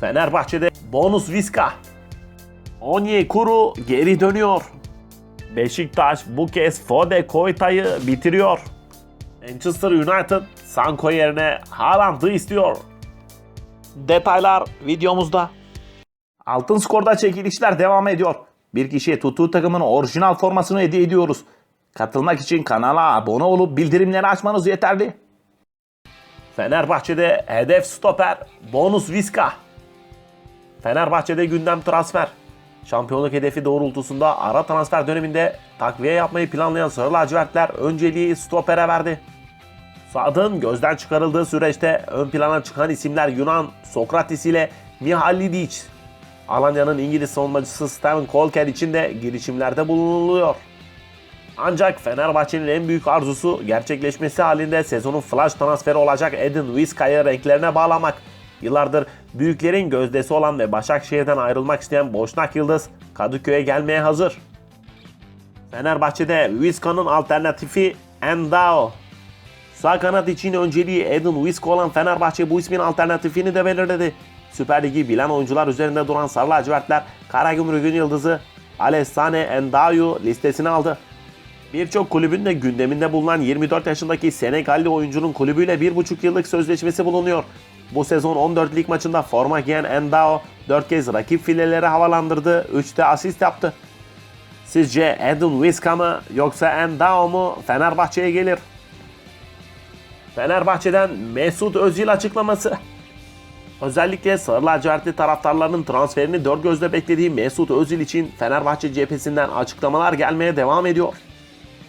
Fenerbahçe'de bonus Viska. Onyekuru geri dönüyor. Beşiktaş bu kez Fode Koyta'yı bitiriyor. Manchester United Sanko yerine Haaland'ı istiyor. Detaylar videomuzda. Altın skorda çekilişler devam ediyor. Bir kişiye tuttuğu takımın orijinal formasını hediye ediyoruz. Katılmak için kanala abone olup bildirimleri açmanız yeterli. Fenerbahçe'de hedef stoper bonus Viska. Fenerbahçe'de gündem transfer. Şampiyonluk hedefi doğrultusunda ara transfer döneminde takviye yapmayı planlayan Sarı Lacivertler önceliği stopere verdi. Saad'ın gözden çıkarıldığı süreçte ön plana çıkan isimler Yunan Sokratis ile Mihalidic. Alanya'nın İngiliz savunmacısı Steven Kolker için de girişimlerde bulunuluyor. Ancak Fenerbahçe'nin en büyük arzusu gerçekleşmesi halinde sezonun flash transferi olacak Edin Vizca'yı renklerine bağlamak. Yıllardır büyüklerin gözdesi olan ve Başakşehir'den ayrılmak isteyen Boşnak Yıldız Kadıköy'e gelmeye hazır. Fenerbahçe'de Vizca'nın alternatifi Endao. Sağ kanat için önceliği Edin Vizca olan Fenerbahçe bu ismin alternatifini de belirledi. Süper Ligi bilen oyuncular üzerinde duran Sarı Lacivertler Karagümrük'ün yıldızı Alessane Endao'yu listesine aldı. Birçok kulübün de gündeminde bulunan 24 yaşındaki Senegalli oyuncunun kulübüyle 1,5 yıllık sözleşmesi bulunuyor. Bu sezon 14 lig maçında forma giyen Endao 4 kez rakip fileleri havalandırdı, 3'te asist yaptı. Sizce Edin Vizca mı yoksa Endao mu Fenerbahçe'ye gelir? Fenerbahçe'den Mesut Özil açıklaması. Özellikle Sarı lacivertli taraftarlarının transferini dört gözle beklediği Mesut Özil için Fenerbahçe cephesinden açıklamalar gelmeye devam ediyor.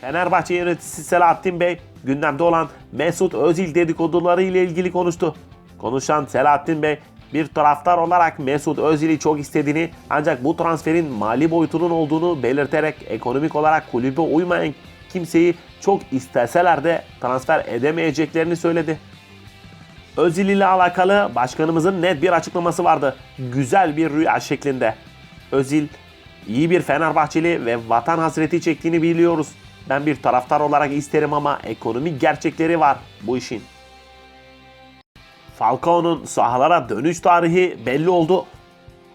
Fenerbahçe yöneticisi Selahattin Bey gündemde olan Mesut Özil dedikoduları ile ilgili konuştu. Konuşan Selahattin Bey bir taraftar olarak Mesut Özil'i çok istediğini ancak bu transferin mali boyutunun olduğunu belirterek ekonomik olarak kulübe uymayan kimseyi çok isteseler de transfer edemeyeceklerini söyledi. Özil ile alakalı başkanımızın net bir açıklaması vardı. Güzel bir rüya şeklinde. Özil iyi bir Fenerbahçeli ve vatan hasreti çektiğini biliyoruz. Ben bir taraftar olarak isterim ama ekonomik gerçekleri var bu işin. Falcao'nun sahalara dönüş tarihi belli oldu.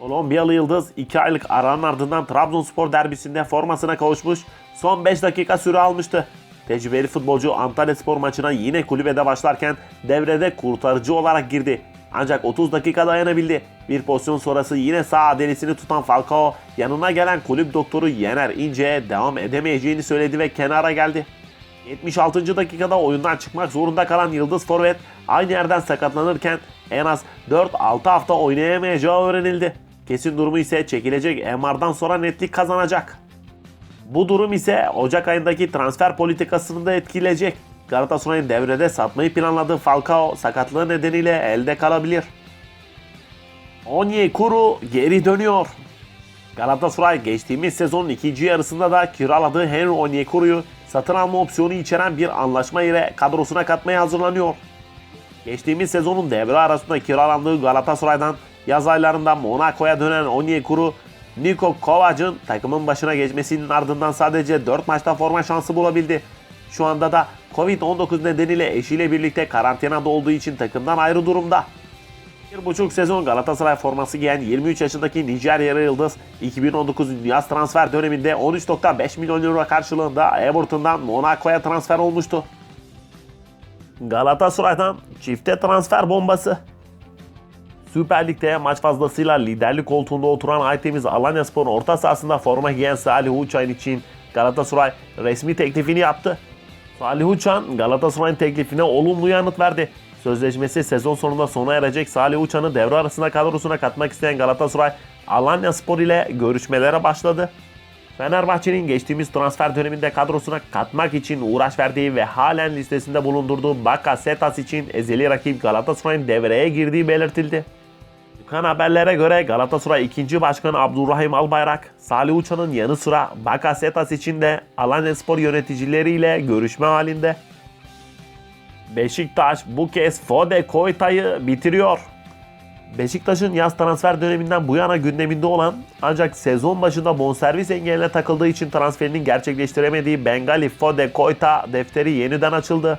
Kolombiyalı Yıldız 2 aylık aranın ardından Trabzonspor derbisinde formasına kavuşmuş, son 5 dakika süre almıştı. Tecrübeli futbolcu Antalya Spor maçına yine kulübede başlarken devrede kurtarıcı olarak girdi. Ancak 30 dakika dayanabildi. Bir pozisyon sonrası yine sağ adelisini tutan Falcao yanına gelen kulüp doktoru Yener İnce'ye devam edemeyeceğini söyledi ve kenara geldi. 76. dakikada oyundan çıkmak zorunda kalan Yıldız Forvet aynı yerden sakatlanırken en az 4-6 hafta oynayamayacağı öğrenildi. Kesin durumu ise çekilecek MR'dan sonra netlik kazanacak. Bu durum ise Ocak ayındaki transfer politikasını da etkileyecek. Galatasaray'ın devrede satmayı planladığı Falcao sakatlığı nedeniyle elde kalabilir. Onyekuru geri dönüyor. Galatasaray geçtiğimiz sezonun ikinci yarısında da kiraladığı Henry Onyekuru'yu satın alma opsiyonu içeren bir anlaşma ile kadrosuna katmaya hazırlanıyor. Geçtiğimiz sezonun devre arasında kiralandığı Galatasaray'dan yaz aylarında Monaco'ya dönen Onyekuru, Niko Kovac'ın takımın başına geçmesinin ardından sadece 4 maçta forma şansı bulabildi. Şu anda da Covid-19 nedeniyle eşiyle birlikte karantinada olduğu için takımdan ayrı durumda. Bir buçuk sezon Galatasaray forması giyen 23 yaşındaki Nijeryalı Yıldız 2019 yaz transfer döneminde 13.5 milyon euro karşılığında Everton'dan Monaco'ya transfer olmuştu. Galatasaray'dan çifte transfer bombası. Süper Lig'de maç fazlasıyla liderlik koltuğunda oturan Aytemiz Alanya Spor'un orta sahasında forma giyen Salih Uçan için Galatasaray resmi teklifini yaptı. Salih Uçan Galatasaray'ın teklifine olumlu yanıt verdi. Sözleşmesi sezon sonunda sona erecek Salih Uçan'ı devre arasında kadrosuna katmak isteyen Galatasaray Alanya Spor ile görüşmelere başladı. Fenerbahçe'nin geçtiğimiz transfer döneminde kadrosuna katmak için uğraş verdiği ve halen listesinde bulundurduğu Bakasetas için ezeli rakip Galatasaray'ın devreye girdiği belirtildi. Çıkan haberlere göre Galatasaray 2. Başkanı Abdurrahim Albayrak, Salih Uçan'ın yanı sıra Bakasetas için de Alanya Spor yöneticileriyle görüşme halinde. Beşiktaş bu kez Fode Koyta'yı bitiriyor. Beşiktaş'ın yaz transfer döneminden bu yana gündeminde olan ancak sezon başında bonservis engeline takıldığı için transferinin gerçekleştiremediği Bengali Fode Koyta defteri yeniden açıldı.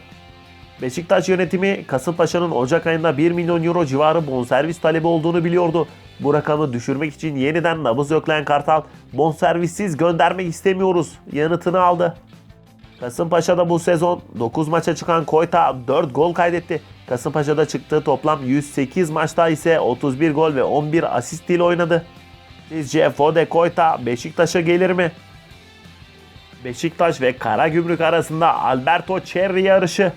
Beşiktaş yönetimi Kasımpaşa'nın Ocak ayında 1 milyon euro civarı bonservis talebi olduğunu biliyordu. Bu rakamı düşürmek için yeniden nabız yoklayan Kartal, bonservissiz göndermek istemiyoruz yanıtını aldı. Kasımpaşa'da bu sezon 9 maça çıkan Koyta 4 gol kaydetti. Kasımpaşa'da çıktığı toplam 108 maçta ise 31 gol ve 11 asist ile oynadı. Sizce Fode Koyta Beşiktaş'a gelir mi? Beşiktaş ve Karagümrük arasında Alberto Cerri yarışı.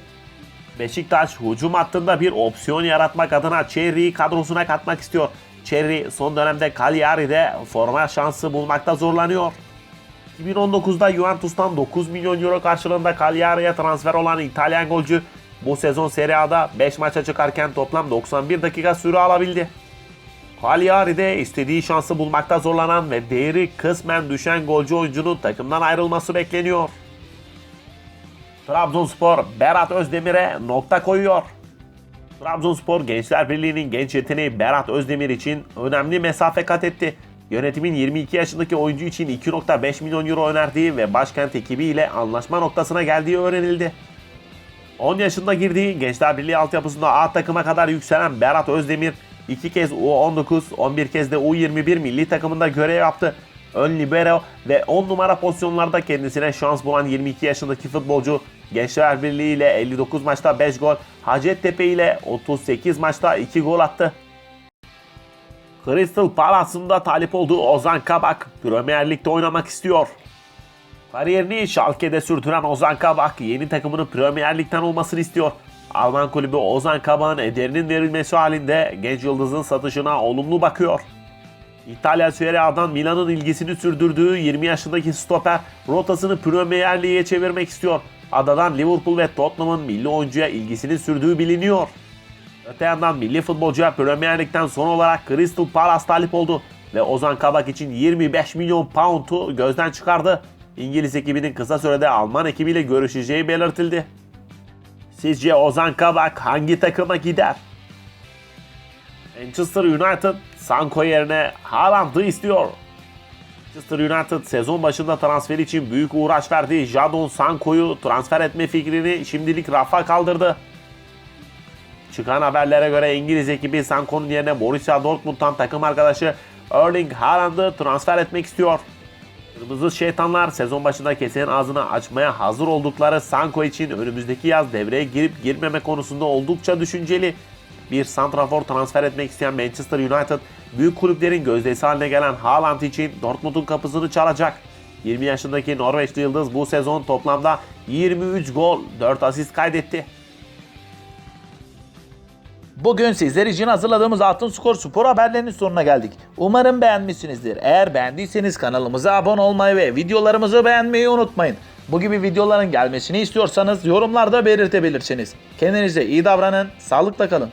Beşiktaş hücum hattında bir opsiyon yaratmak adına Cerri'yi kadrosuna katmak istiyor. Cerri son dönemde Cagliari'de forma şansı bulmakta zorlanıyor. 2019'da Juventus'tan 9 milyon euro karşılığında Cagliari'ye transfer olan İtalyan golcü bu sezon Serie A'da 5 maça çıkarken toplam 91 dakika süre alabildi. Cagliari'de istediği şansı bulmakta zorlanan ve değeri kısmen düşen golcü oyuncunun takımdan ayrılması bekleniyor. Trabzonspor Berat Özdemir'e nokta koyuyor. Trabzonspor Gençler Birliği'nin genç yeteneği Berat Özdemir için önemli mesafe kat etti. Yönetimin 22 yaşındaki oyuncu için 2.5 milyon euro önerdiği ve başkent ekibiyle anlaşma noktasına geldiği öğrenildi. 10 yaşında girdiği Gençler Birliği altyapısında A takıma kadar yükselen Berat Özdemir iki kez U19, 11 kez de U21 milli takımında görev yaptı. Ön libero ve 10 numara pozisyonlarda kendisine şans bulan 22 yaşındaki futbolcu Gençler Birliği ile 59 maçta 5 gol, Hacettepe ile 38 maçta 2 gol attı. Crystal Palace'ın da talip olduğu Ozan Kabak Premier Lig'de oynamak istiyor. Kariyerini Schalke'de sürdüren Ozan Kabak yeni takımının Premier Lig'den olmasını istiyor. Alman kulübü Ozan Kabak'ın ederinin verilmesi halinde genç yıldızın satışına olumlu bakıyor. İtalya Serie A'dan Milan'ın ilgisini sürdürdüğü 20 yaşındaki stoper rotasını Premier Lig'e çevirmek istiyor. Adadan Liverpool ve Tottenham'ın milli oyuncuya ilgisini sürdüğü biliniyor. Öte yandan milli futbolcuya Premier Lig'den son olarak Crystal Palace talip oldu ve Ozan Kabak için 25 milyon pound'u gözden çıkardı. İngiliz ekibinin kısa sürede Alman ekibiyle görüşeceği belirtildi. Sizce Ozan Kabak hangi takıma gider? Manchester United Sanko yerine Haaland'ı istiyor. Manchester United sezon başında transfer için büyük uğraş verdiği Jadon Sanko'yu transfer etme fikrini şimdilik rafa kaldırdı. Çıkan haberlere göre İngiliz ekibi Sanko'nun yerine Borussia Dortmund'dan takım arkadaşı Erling Haaland'ı transfer etmek istiyor. Kırmızı şeytanlar sezon başında kesenin ağzını açmaya hazır oldukları Sanko için önümüzdeki yaz devreye girip girmeme konusunda oldukça düşünceli. Bir santrafor transfer etmek isteyen Manchester United, büyük kulüplerin gözdesi haline gelen Haaland için Dortmund'un kapısını çalacak. 20 yaşındaki Norveçli Yıldız bu sezon toplamda 23 gol, 4 asist kaydetti. Bugün sizler için hazırladığımız Altın Skor spor haberlerinin sonuna geldik. Umarım beğenmişsinizdir. Eğer beğendiyseniz kanalımıza abone olmayı ve videolarımızı beğenmeyi unutmayın. Bu gibi videoların gelmesini istiyorsanız yorumlarda belirtebilirsiniz. Kendinize iyi davranın, sağlıkla kalın.